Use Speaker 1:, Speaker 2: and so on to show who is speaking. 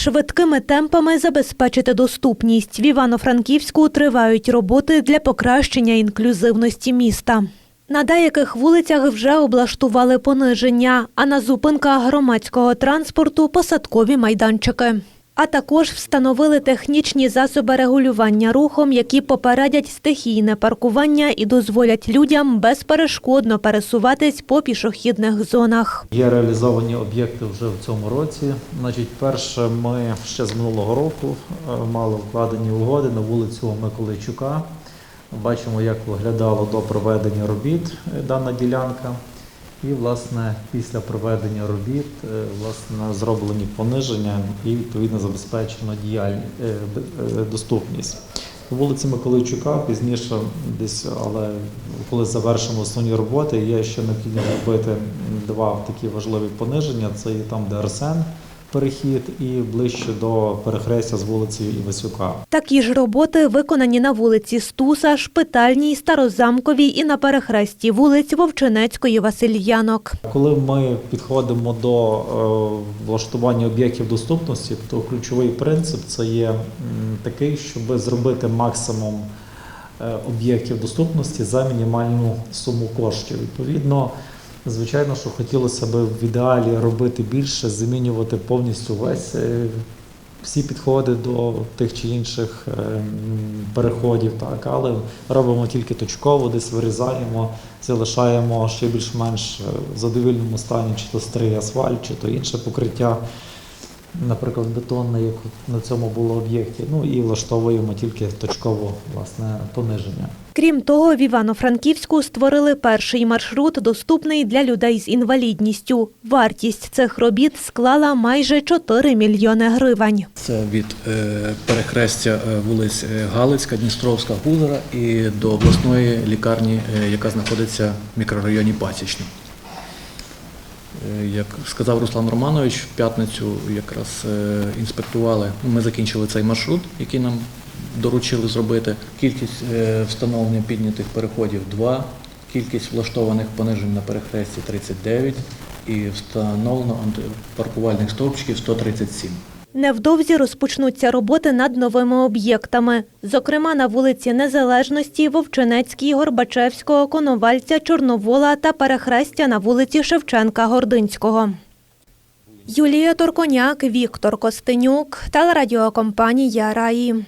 Speaker 1: Швидкими темпами забезпечити доступність. В Івано-Франківську тривають роботи для покращення інклюзивності міста. На деяких вулицях вже облаштували пониження, а на зупинках громадського транспорту посадкові майданчики. А також встановили технічні засоби регулювання рухом, які попередять стихійне паркування і дозволять людям безперешкодно пересуватись по пішохідних зонах.
Speaker 2: Є реалізовані об'єкти вже в цьому році. Значить, перше, ми ще з минулого року е, мали вкладені угоди на вулицю Миколайчука. Бачимо, як виглядало до проведення робіт е, дана ділянка. І, власне, після проведення робіт е, власне, зроблені пониження і відповідно забезпечено діяль... е, е, доступність. По вулиці Миколайчука пізніше десь, але коли завершимо основні роботи, є ще необхідно робити два такі важливі пониження. Це і там, де Арсен перехід, і ближче до перехрестя з вулицею Івасюка.
Speaker 1: Такі ж роботи виконані на вулиці Стуса, Шпитальній, Старозамковій і на перехресті вулиць Вовчинецької, Васильянок.
Speaker 2: Коли ми підходимо до е, влаштування об'єктів доступності, то ключовий принцип це є такий, щоб зробити максимум е, об'єктів доступності за мінімальну суму коштів. Відповідно, звичайно, що хотілося б в ідеалі робити більше, замінювати повністю весь. е, Всі підходи до тих чи інших е, переходів, так, але робимо тільки точково, десь вирізаємо, залишаємо ще більш-менш е, в задовільному стані, чи то старий асфальт, чи то інше покриття, наприклад, бетонне, як на цьому було об'єкті. Ну і влаштовуємо тільки точково власне пониження.
Speaker 1: Крім того, в Івано-Франківську створили перший маршрут, доступний для людей з інвалідністю. Вартість цих робіт склала майже 4 мільйони гривень.
Speaker 3: Це від е, перехрестя е, вулиць е, Галицька, Дністровська, Гузера і до обласної лікарні, е, яка знаходиться в мікрорайоні Пасічна. Е, Як сказав Руслан Романович, в п'ятницю якраз е, інспектували. ну, Ми закінчили цей маршрут, який нам доручили зробити. Кількість е, встановлення піднятих переходів 2, кількість влаштованих понижень на перехресті 39 і встановлено антипаркувальних стовпчиків 137.
Speaker 1: Невдовзі розпочнуться роботи над новими об'єктами, зокрема на вулиці Незалежності, Вовчинецькій, Горбачевського, Коновальця, Чорновола та перехрестя на вулиці Шевченка-Гординського. Юлія Торконяк, Віктор Костенюк, телерадіокомпанія Раї.